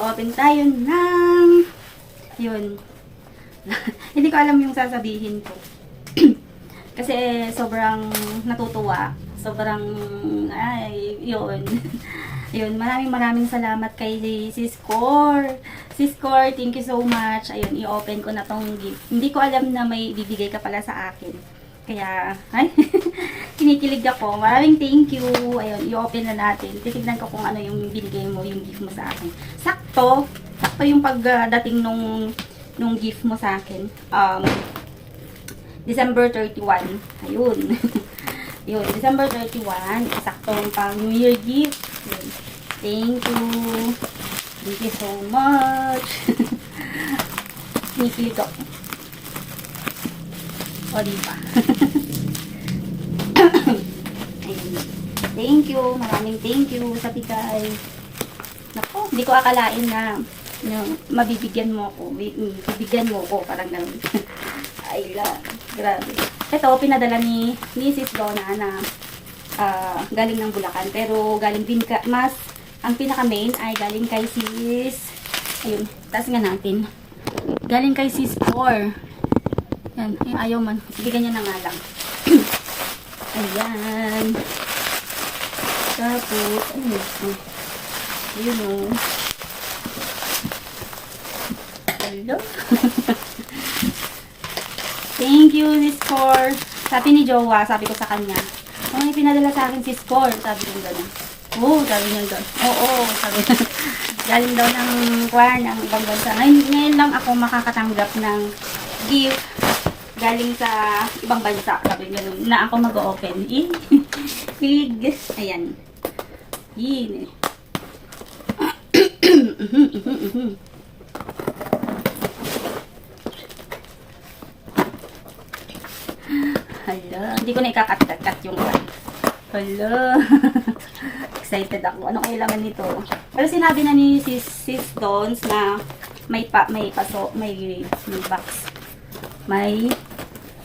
mag-open tayo ng... Yun. Hindi ko alam yung sasabihin ko. Kasi sobrang natutuwa. Sobrang, ay, yun. Yun, maraming maraming salamat kay Sis Core. Sis Core, thank you so much. Ayun, i-open ko na tong gift. Hindi ko alam na may bibigay ka pala sa akin. Kaya, ay, kinikilig ako. Maraming thank you. Ayun, i-open na natin. Titignan ko kung ano yung binigay mo, yung gift mo sa akin. Sakto, sakto yung pagdating nung, nung gift mo sa akin. Um, December 31. Ayun. Yun, December 31. Sakto yung pang New Year gift. Yun. Thank you. Thank you so much. Kinikilig ako. O, diba? Ayun. Thank you. Maraming thank you sa bigay. Nako, hindi ko akalain na no, mabibigyan mo ako. Mm, Bibigyan mo ako. Parang ganun. Ay, la, grabe. Ito, pinadala ni Mrs. Donna na ah, galing ng Bulacan. Pero galing din ka, mas, ang pinaka-main ay galing kay sis, ayun, taas nga natin. Galing kay sis 4. Yan, ay, ayaw man. Sige, ganyan na nga lang. Ayan. Tapos, ano ito? Yun o. Hello? Thank you, sis Core. Sabi ni Jowa, sabi ko sa kanya, oh, may pinadala sa akin si Score. Sabi ko gano'n. Oo, sabi niya gano'n. Oo, sabi niya. Galing daw ng kwan, ng ibang bansa. Ngayon, ngayon lang ako makakatanggap ng gift galing sa ibang bansa. Sabi niya gano'n, na ako mag-open. Eh, big. Ayan. Yin. Hala, hindi ko na ikakat-kat yung kwan. Hala. Excited ako. Anong kailangan nito? Pero sinabi na ni sis, sis Dons na may pa, may paso, may, may box. May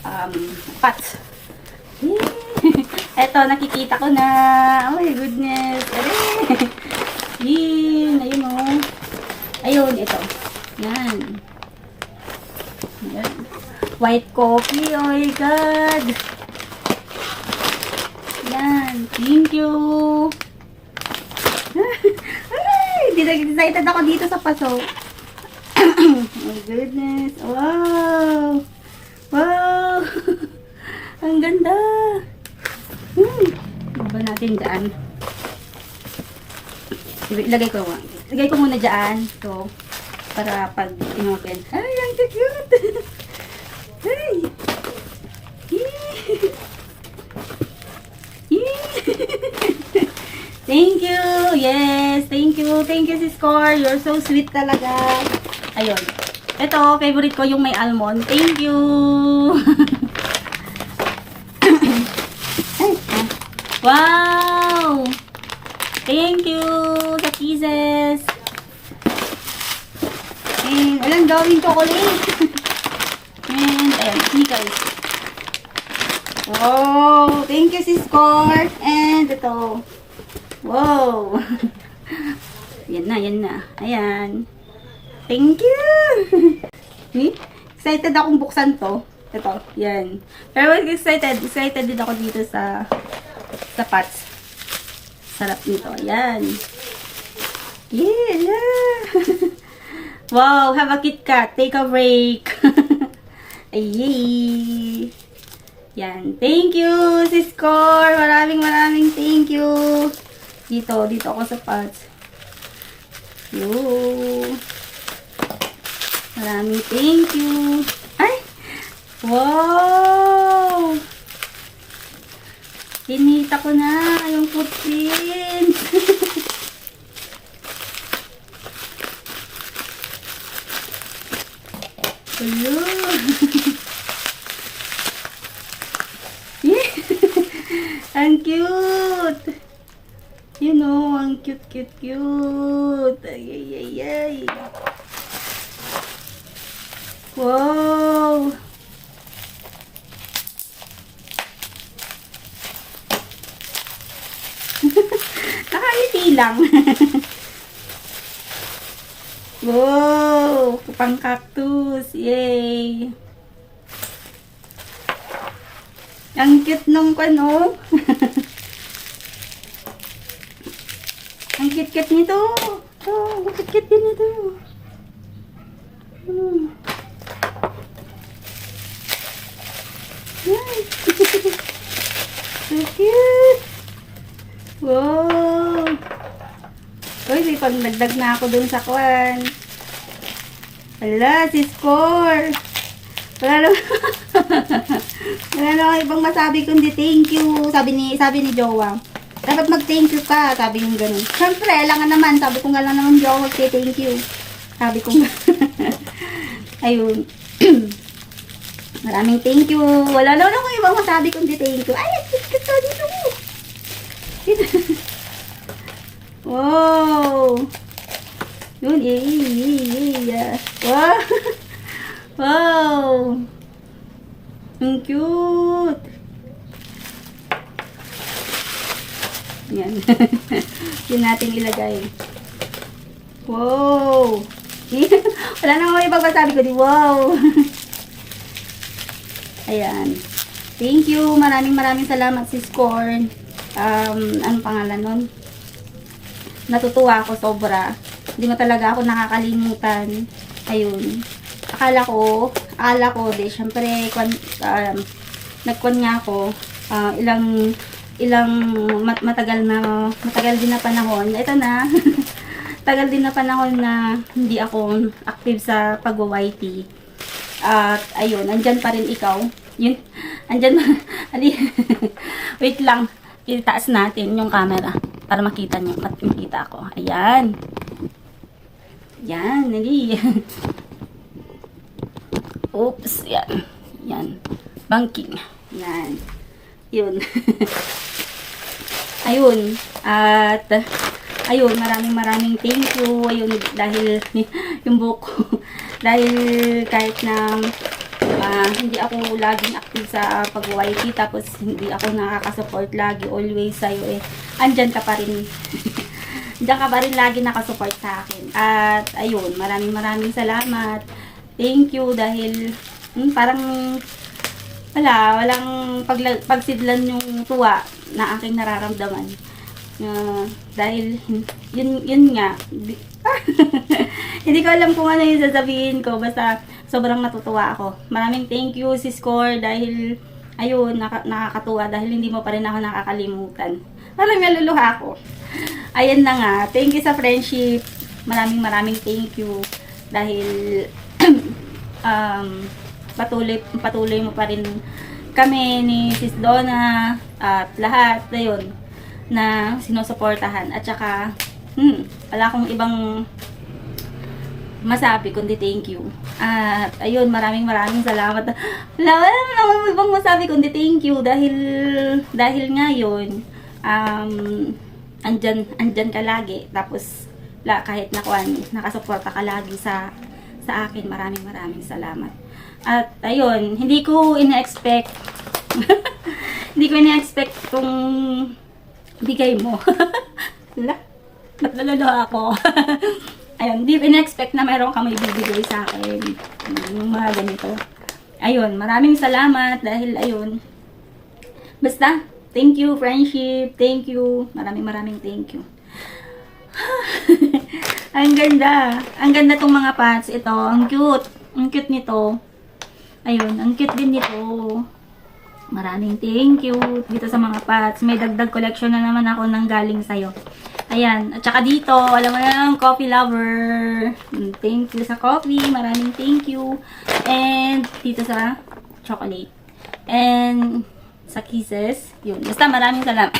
um, pot. Eto, nakikita ko na. Oh my goodness. Aray. Yun, ayun o. Ayun, ito. Yan. Yan. White coffee. Oh my God. Yan. Thank you. Ay, excited ako dito sa paso. oh my goodness. Wow. Wow. Ang ganda. Hmm. Ba natin dyan? Ilagay ko. Ilagay ko muna dyan. So, para pag inopen. Ay, ang cute. Ay. Thank you. Yes. Thank you. Thank you, sis Cor. You're so sweet talaga. Ayun. Ito, favorite ko yung may almond. Thank you. Ay, ah. Wow! Thank you sa pieces. And, walang gawing chocolate. And, ayan, sneakers. Wow! Thank you, sis Cor. And, ito. Wow! yan na, yan na. Ayan. Thank you! Ni? Excited akong buksan to. Ito, yan. Pero excited, excited din ako dito sa sa pots. Sarap nito. Yan. Yeah! wow! Have a Kit Kat. Take a break. Ayy! Yan. Thank you, sis Cor. Maraming maraming thank you. Dito, dito ako sa pots. Yo. Maraming thank you. Ay! Wow! Tinita ko na yung footprint. Hello. ang cute. You know, ang cute, cute, cute. Ay, ay, ay, ay. Wow! Lang. Wow! Pang cactus. Yay! Ang cute nung ano. Ang cute-cute nito. Oh, ang cute-cute din nito. Hmm. So cute. Wow. Uy, may pagdagdag na ako dun sa kwan. Hala, si Score. Wala lang. Wala lang ibang masabi kundi thank you. Sabi ni, sabi ni Jowa. Dapat mag-thank you ka. Sabi yung ganun. Siyempre, alangan naman. Sabi ko nga lang naman Jowa mag-thank you. Sabi ko nga. Ayun. Maraming thank you. Wala lang akong ibang masabi kundi thank you. Ay, ang cute ka dito. Dito. Wow! Eh, eh, eh, eh. Wow! wow! Ang cute! Yan. Yun natin ilagay. Wow! Wala na ako ipagpasabi ko di wow! Ayan. Thank you. Maraming maraming salamat sis Corn. Um, anong pangalan nun? natutuwa ako sobra. Hindi mo talaga ako nakakalimutan. Ayun. Akala ko, akala ko, di, syempre, kwan, um, nagkwan nga ako, ah, ilang, ilang mat- matagal na, matagal din na panahon. Ito na, tagal din na panahon na hindi ako active sa pag-YT. At, ayun, andyan pa rin ikaw. Yun, andyan, ali, wait lang, itaas natin yung camera para makita mat- makita ako. Ayan. Yan, nali. Oops, yan. Yan. Banking. Yan. Yun. ayun. At, ayun, maraming maraming thank you. Ayun, dahil yung book dahil kahit na ah, hindi ako laging active sa pag-YT tapos hindi ako nakaka-support lagi always sa'yo eh andyan ka pa rin Diyan ka pa rin lagi nakasupport sa akin. At ayun, maraming maraming salamat. Thank you dahil hmm, parang wala, walang pagla, pagsidlan yung tuwa na aking nararamdaman. Uh, dahil yun, yun nga. Di- Hindi ko alam kung ano yung sasabihin ko. Basta sobrang natutuwa ako. Maraming thank you, Sis Core, dahil ayun, naka, nakakatuwa dahil hindi mo pa rin ako nakakalimutan. Parang naluluha ako. Ayan na nga. Thank you sa friendship. Maraming maraming thank you. Dahil um, patuloy, patuloy mo pa rin kami ni Sis Donna at lahat na yun na sinusuportahan. At saka, hmm, wala akong ibang masabi kundi thank you. At ayun, maraming maraming salamat. Wala, wala naman ibang masabi kundi thank you dahil dahil nga yun, um, andyan, andyan ka lagi. Tapos, la, kahit nakuan, nakasuporta ka lagi sa sa akin. Maraming maraming salamat. At ayun, hindi ko ina-expect hindi ko ina-expect kung bigay mo. Wala. Ba't nalalo ako? Ayun, hindi ko ina-expect na meron ka may bibigay sa akin. Yung mga ganito. Ayun, maraming salamat dahil ayun. Basta, thank you friendship, thank you. Maraming maraming thank you. ang ganda. Ang ganda tong mga pants. Ito, ang cute. Ang cute nito. Ayun, ang cute din nito. Maraming thank you dito sa mga pots. May dagdag collection na naman ako nang galing sa'yo. Ayan. At saka dito, alam mo na, coffee lover. Mm, Thank you sa coffee. Maraming thank you. And dito sa chocolate. And sa kisses. Yun. Basta maraming salamat.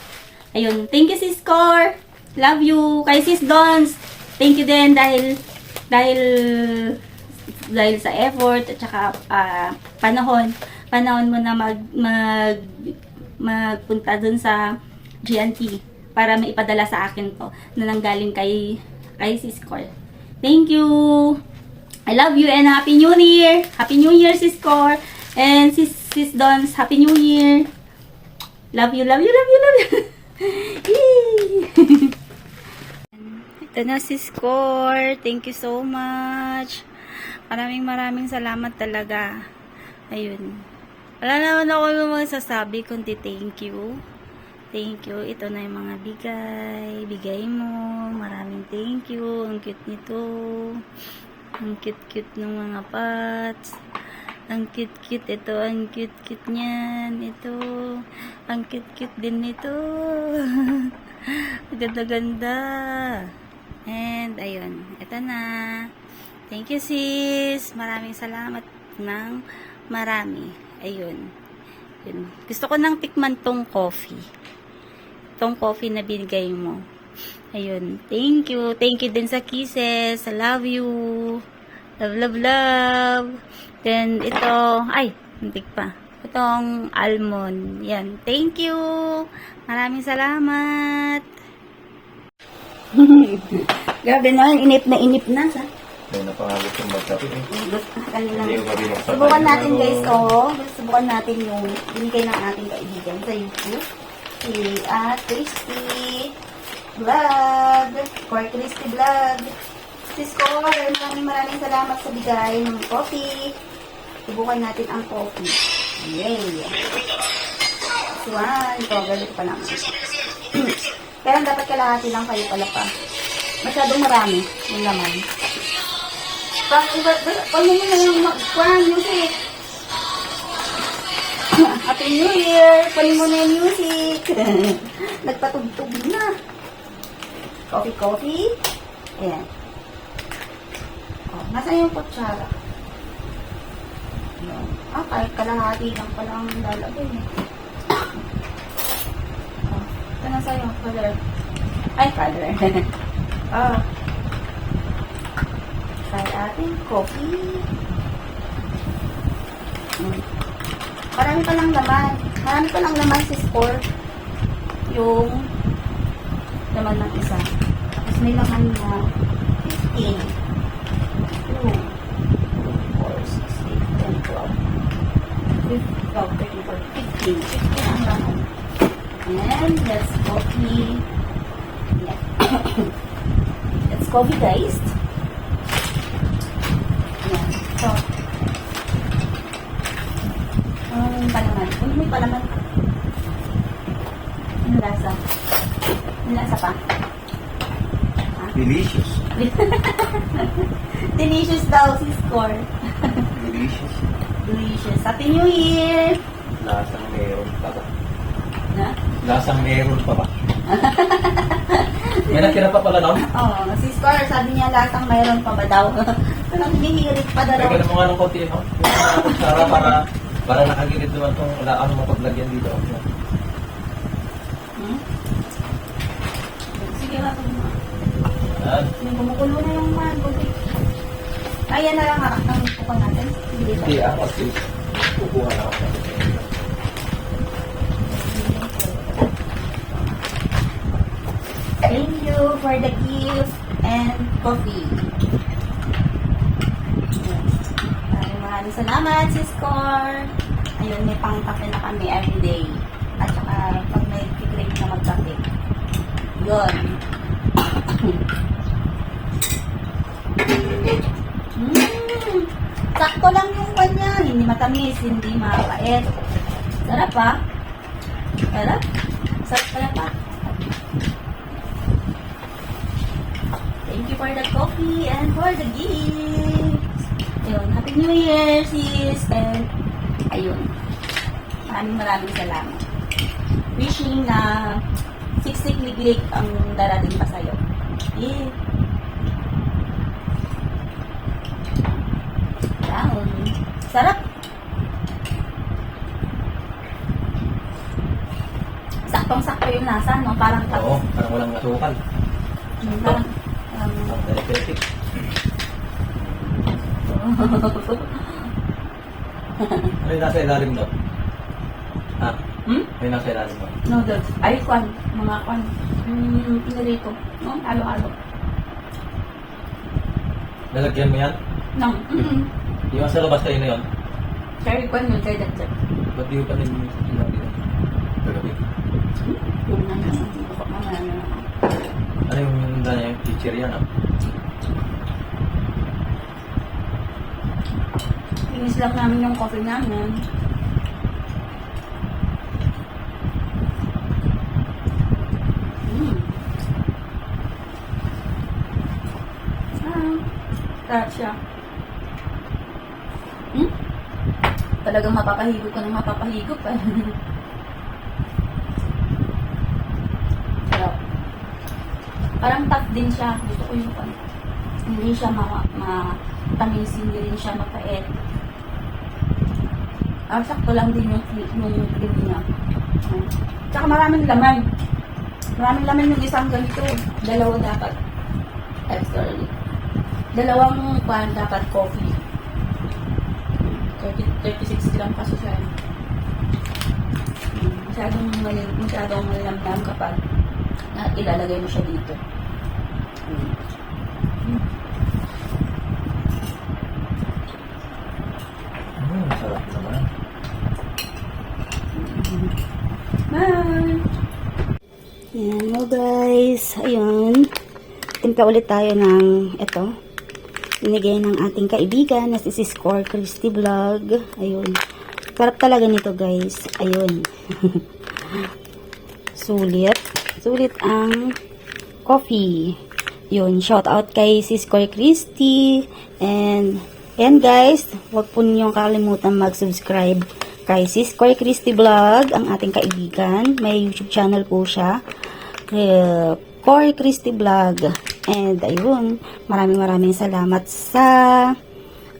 Ayun. Thank you, Sis Core. Love you. Kay Sis Dons. Thank you din dahil dahil dahil sa effort at saka ah, panahon panahon mo na mag mag magpunta dun sa GNT para maipadala sa akin to na nanggaling kay kay Sis Cor. Thank you. I love you and Happy New Year. Happy New Year Sis Cor and Sis Sis Dons. Happy New Year. Love you, love you, love you, love you. Ito na si Score. Thank you so much. Maraming maraming salamat talaga. Ayun. Wala naman ako yung mga sasabi, kundi thank you. Thank you. Ito na yung mga bigay. Bigay mo. Maraming thank you. Ang cute nito. Ang cute-cute ng mga pots. Ang cute-cute ito. Ang cute-cute niyan. Ito. Ang cute-cute din nito. Ganda-ganda. And, ayun. Ito na. Thank you, sis. Maraming salamat ng marami. Ayun. Yun. Gusto ko nang tikman tong coffee. Tong coffee na binigay mo. Ayun. Thank you. Thank you din sa kisses. I love you. Love, love, love. Then, ito. Ay, hindi pa. Itong almond. Yan. Thank you. Maraming salamat. Grabe na. Inip na inip na. Sa May napangalit yung magkape. Subukan natin guys, oh. Subukan natin yung binigay ng ating kaibigan sa YouTube. Si ah, Christy Vlog. Core Christy Vlog. Si Score, maraming maraming salamat sa bigay ng coffee. Subukan natin ang coffee. Yay! One. Ito, ganito pa naman. Pero dapat kalahati lang kayo pala pa. Masyadong marami yung laman. Pag iba, pag mo na yung mag-kwan, music. Happy New Year! Kunin mo na yung music. Nagpatugtog na. Coffee, coffee. Ayan. Oh, nasaan yung kutsara? Ayan. Ah, kahit kalahati lang pala ang lalagay. eh. Oh, ito na sa'yo, color. Ay, color. ah. Try ating coffee. Mm. Marami pa lang laman. Marami pa lang laman si Score. Yung laman ng isa. Tapos may laman na 15. 2, 4, 6, 8, 10, 12. 12, 13, 14, 15. 15 ang laman. And that's coffee. Yeah. that's coffee guys. Yan. So, ang palaman. Uy, may palaman. Ano lasa? Ano lasa pa? Delicious. Delicious daw si Score. Delicious. Delicious. Happy New Year! Lasang meron pa ba? Na? Lasang meron pa ba? May natira pa pala nun? Oo, oh, si Score, sabi niya lasang mayroon pa ba daw? Parang hinihirit pa daw. Teka mo nga ng konti, no? Kutsara para para nakagilid naman itong wala ano mapaglagyan dito. Hmm? Sige ito mo. Yan. Kumukulo na yung mango. Ayan na lang harap ng kupang natin. Sige Hindi ah, kasi kukuha na ako. Thank you for the gift and coffee. Maraming maraming salamat, sis Cor. Ayun, may pangkape na kami everyday. At saka pag may kikrave na magkape. Yun. Mm. Sakto lang yung kanya. Hindi matamis, hindi mapait. Sarap pa. Sarap. Sarap pala pa. Thank you for the coffee and for the gifts. Ayun, Happy New Year, sis. And, ayun. Maraming maraming salamat. Wishing na 60 klik ang darating pa sa'yo. Yeah. Down. Sarap. Saktong-sakto yung lasa, no? Parang Oo, parang walang asukal. Parang, um, Ang therapeutic. Ano yung nasa ilalim doon? Ha? hmm? Ano yung nasa ilalim doon? Noodles. Ay, kwan. Mga kwan. Hmm, pinarito. No? Alo-alo. Lalagyan mo yan? No. Mm-mm. Yung sa labas kayo na yun? Cherry kwan yun kay Dad. Ba't di ko pa rin. Yung na naman. Ko. Ano yung handa niya yung peach? chichirya, no? Inis lang namin yung coffee namin. Mm. Ah, sarap siya. Hmm? Talagang mapapahigop ka ng mapapahigop eh. Sarap. Parang tough din siya. Gusto ko yung pan. Hindi siya ma, ma tamis, hindi rin siya mapait. Ah, sakto lang din yung, yung cream niya. Hmm. Tsaka maraming laman. Maraming laman yung isang ganito. Dalawa dapat. Sorry. Dalawang pan dapat coffee. 30, 36 gram kasi siya. Hmm, Masyadong, masyadong malamdam kapag na ilalagay mo siya dito. Hmm. Hmm, sarap naman. Bye! Yan, guys. Ayun. Timpla ulit tayo ng ito. Binigay ng ating kaibigan na si Sis Core Christy Vlog. Ayun. Sarap talaga nito guys. Ayun. Sulit. Sulit ang coffee. Yun, shout out kay Sis Core Christy. And, ayan guys, huwag po ninyong kalimutan mag-subscribe kay Sis Core Christy Vlog, ang ating kaibigan. May YouTube channel po siya. Eh, Core Christy Vlog. And, ayun, maraming maraming salamat sa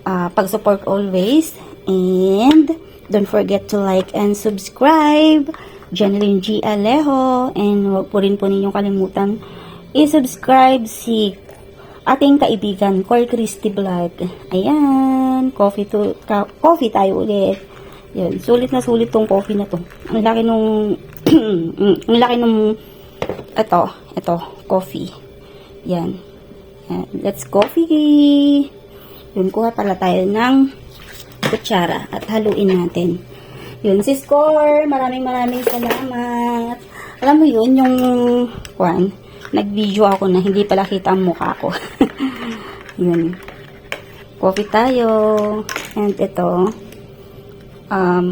ah, pag-support always. And, don't forget to like and subscribe. Janeline G. Alejo. And, huwag po rin po ninyong kalimutan i-subscribe si ating kaibigan, Core Christy Vlog. Ayan, coffee, to, coffee tayo ulit. Yan, sulit na sulit tong coffee na to. Ang laki nung, ang laki nung, ito, ito, coffee. Yan. Yan. Let's coffee. Yun, kuha pala tayo ng kutsara at haluin natin. Yun, si Score, maraming maraming salamat. Alam mo yun, yung, kwan, nag-video ako na hindi pala kita ang mukha ko. yun. Coffee tayo. And ito, um,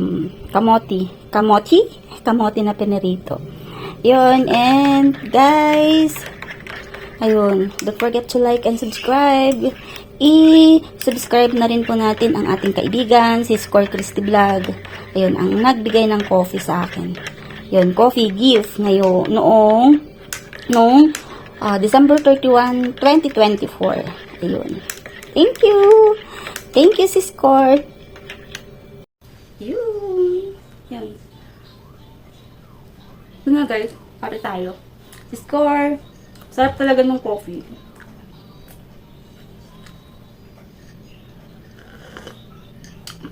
kamote. Kamote? Kamote na pinirito. Yun, and guys, ayun, don't forget to like and subscribe. I-subscribe na rin po natin ang ating kaibigan, si Score Christy Vlog. Ayun, ang nagbigay ng coffee sa akin. Yun, coffee gift ngayon, noong, noong ah, December 31, 2024. Ayun. Thank you! Thank you, si Score! Yun. Yan. Yun nga guys, pare tayo. Score, sarap talaga ng coffee.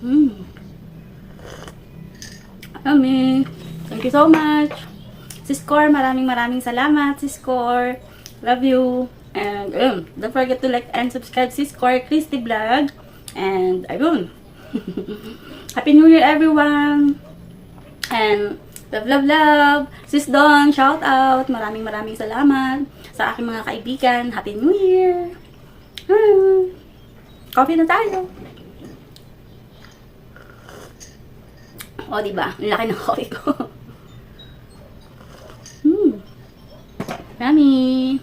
Mm. Yummy. Thank you so much. Sis maraming maraming salamat, Sis. Love you. And um, don't forget to like and subscribe Sis Christy Vlog. And ayun. Happy New Year everyone. And love, love, love. Sis Don, shout out. Maraming maraming salamat sa aking mga kaibigan. Happy New Year. Hmm. Coffee na tayo. O, diba? Ang laki ng coffee ko. hmm. Yummy.